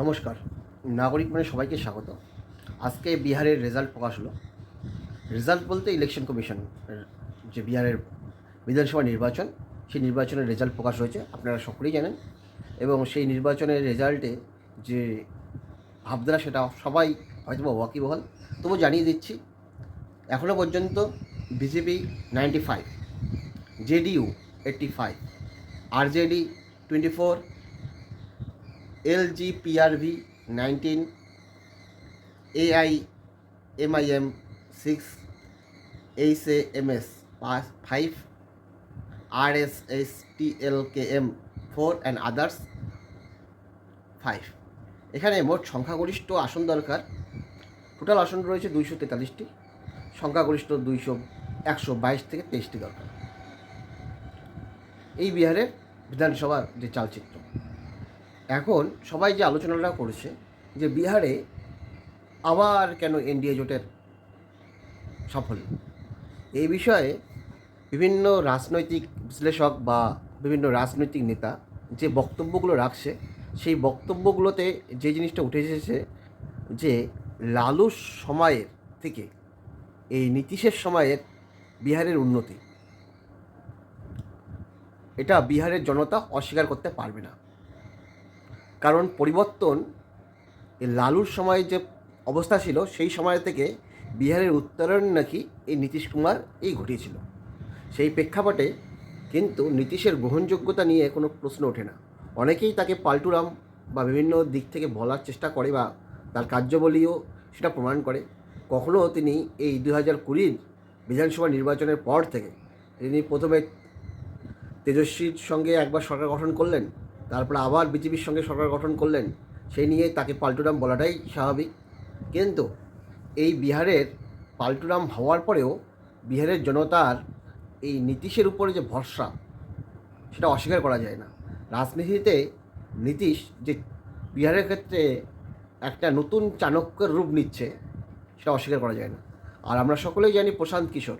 নমস্কার। নাগরিক মানে সবাইকে স্বাগত। আজকে বিহারের রেজাল্ট প্রকাশ হলো। রেজাল্ট বলতে ইলেকশন কমিশন যে বিহারের বিধানসভা নির্বাচন, সেই নির্বাচনের রেজাল্ট প্রকাশ হয়েছে, আপনারা সকলেই জানেন। এবং সেই নির্বাচনের রেজাল্টে যে ভাবধারা, সেটা সবাই হয়তো ওয়াকিবহাল। তবু জানিয়ে দিচ্ছি এখনও পর্যন্ত BJP ninety five JDU eighty five RJD twenty four LG PRV nineteen AIMIM six H A M S five R S S T L K M four and others five এখানে মোট সংখ্যাগরিষ্ঠ আসন দরকার। টোটাল আসন রয়েছে দুইশো তেতাল্লিশটি। সংখ্যাগরিষ্ঠ দুইশো, একশো বাইশ থেকে তেইশটি দরকার। এই বিহারের বিধানসভার যে চালচিত্র এখন সবাই যে আলোচনাটা করেছে যে বিহারে আবার কেন এনডিএ জোটের সাফল্য? এই বিষয়ে বিভিন্ন রাজনৈতিক বিশ্লেষক বা বিভিন্ন রাজনৈতিক নেতা যে বক্তব্যগুলো রাখছে, সেই বক্তব্যগুলোতে যে জিনিসটা উঠে এসেছে যে লালুর সময়ের থেকে এই নীতিশের সময়ের বিহারের উন্নতি, এটা বিহারের জনতা অস্বীকার করতে পারবে না। কারণ পরিবর্তন লালুর সময় যে অবস্থা ছিল, সেই সময় থেকে বিহারের উত্তরণ নাকি এই নীতিশ কুমার এই ঘটিয়েছিল। সেই প্রেক্ষাপটে কিন্তু নীতিশের গ্রহণযোগ্যতা নিয়ে কোনো প্রশ্ন ওঠে না। অনেকেই তাকে পাল্টুরাম বা বিভিন্ন দিক থেকে বলার চেষ্টা করে বা তার কার্যবলীও সেটা প্রমাণ করে। কখনও তিনি এই দু হাজার কুড়ির বিধানসভা নির্বাচনের পর থেকে তিনি প্রথমে তেজস্বীর সঙ্গে একবার সরকার গঠন করলেন। তারপরে আবার বিজেপির সঙ্গে সরকার গঠন করলেন, সেই নিয়ে তাকে পাল্টুরাম বলাটাই স্বাভাবিক। কিন্তু এই বিহারের পাল্টুরাম হওয়ার পরেও বিহারের জনতার এই নীতিশের উপরে যে ভরসা, সেটা অস্বীকার করা যায় না। রাজনীতিতে নীতিশ যে বিহারের ক্ষেত্রে একটা নতুন চাণক্যের রূপ নিচ্ছে, সেটা অস্বীকার করা যায় না। আর আমরা সকলেই জানি প্রশান্ত কিশোর,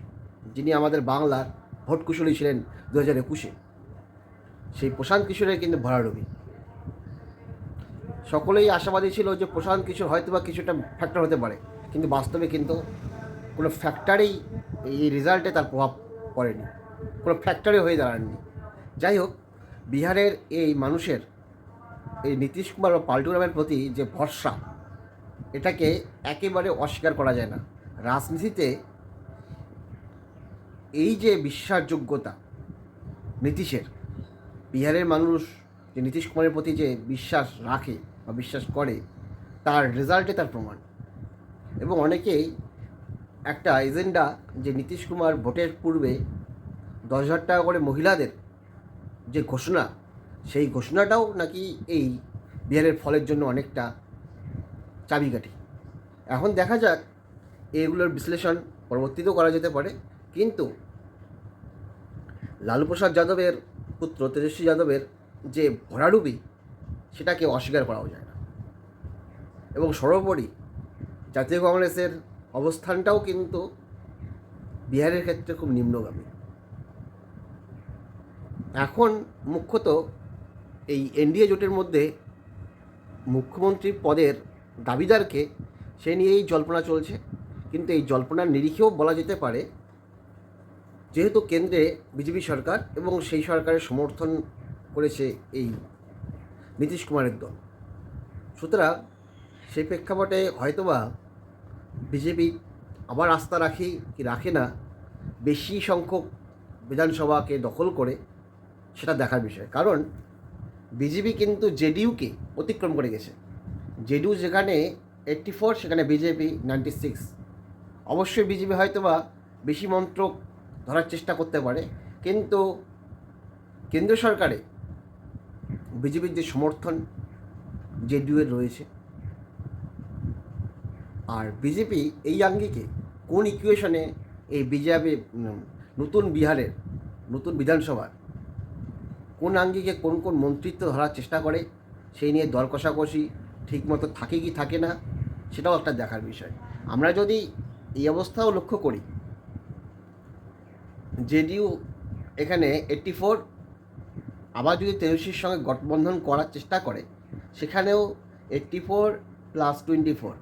যিনি আমাদের বাংলার ভোট কুশলী ছিলেন দু হাজার একুশে। সেই প্রশান্ত কিশোরের কিন্তু ভরাডুবি সকলেই আশাবাদী ছিল যে প্রশান্ত কিশোর হয়তো বা কিছুটা ফ্যাক্টর হতে পারে, কিন্তু বাস্তবে কিন্তু কোনো ফ্যাক্টরেই এই রেজাল্টে তার প্রভাব পড়েনি, কোনো ফ্যাক্টরি হয়ে দাঁড়াননি যাই হোক, বিহারের এই মানুষের, এই নীতিশ কুমার বা পাল্টুরামের প্রতি যে ভরসা, এটাকে একেবারে অস্বীকার করা যায় না। রাজনীতিতে এই যে বিশ্বাসযোগ্যতা নীতিশের বিহারের মানুষ যে নীতিশ কুমারের প্রতি যে বিশ্বাস রাখে বা বিশ্বাস করে, তার রেজাল্টে তার প্রমাণ। এবং অনেকেই একটা এজেন্ডা যে নীতিশ কুমার ভোটের পূর্বে দশ হাজার টাকা করে মহিলাদের যে ঘোষণা, সেই ঘোষণাটাও নাকি এই বিহারের ফলের জন্য অনেকটা চাবিকাঠি। এখন দেখা যাক এগুলোর বিশ্লেষণ পরবর্তীতেও করা যেতে পারে। কিন্তু লালু প্রসাদ যাদবের পুত্র তেজস্বী যাদবের যে ভরাডুবি, সেটাকে অস্বীকার করাও যায় না। এবং সর্বোপরি জাতীয় কংগ্রেসের অবস্থানটাও কিন্তু বিহারের ক্ষেত্রে খুব নিম্নগামী। এখন মুখ্যত এই এনডিএ জোটের মধ্যে মুখ্যমন্ত্রী পদের দাবিদারকে সে নিয়েই জল্পনা চলছে। কিন্তু এই জল্পনার নিরিখেও বলা যেতে পারে যেহেতু কেন্দ্রে বিজেপি সরকার এবং সেই সরকারের সমর্থন করেছে এই নীতিশ কুমারের দল। সুতরাং সেই প্রেক্ষাপটে হয়তোবা বিজেপি আবার আস্থা রাখি কি রাখে না, বেশি সংখ্যক বিধানসভাকে দখল করে সেটা দেখার বিষয়। কারণ বিজেপি কিন্তু জেডিইউকে অতিক্রম করে গেছে। জেডিইউ যেখানে এইট্টি ফোর সেখানে বিজেপি নাইনটি সিক্স অবশ্যই বিজেপি হয়তোবা বেশি মন্ত্রক ধরার চেষ্টা করতে পারে। কিন্তু কেন্দ্র সরকারে বিজেপির যে সমর্থন জেডিইউয়ের রয়েছে, আর বিজেপি এই আঙ্গিকে কোন ইকুয়েশনে এই বিজেপি নতুন বিহারের, নতুন বিধানসভার, কোন আঙ্গিকে কোন কোন মন্ত্রিত্ব ধরার চেষ্টা করে, সেই নিয়ে দর কষাকষি, ঠিকমতো থাকে কি থাকে না, সেটাও একটা দেখার বিষয়। আমরা যদি এই অবস্থাও লক্ষ্য করি জেডিইউ এখানে এইট্টি ফোর আবার যদি তেজস্বীর সঙ্গে গঠবন্ধন করার চেষ্টা করে, সেখানেও eighty four plus twenty four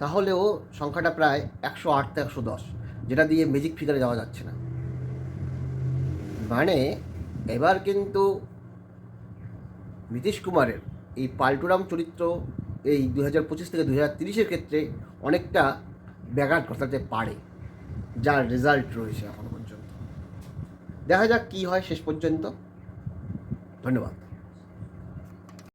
তাহলেও সংখ্যাটা প্রায় একশো আট থেকে একশো দশ, যেটা দিয়ে ম্যাজিক ফিগারে যাওয়া যাচ্ছে না। মানে এবার কিন্তু নীতিশ কুমারের এই পাল্টুরাম চরিত্র এই দু হাজার পঁচিশ থেকে দু হাজার তিরিশের ক্ষেত্রে অনেকটা ব্যাঘাত ঘটাতে পারে, যার রেজাল্ট রয়েছে এখনও দেখা যাক কী হয় শেষ পর্যন্ত। ধন্যবাদ।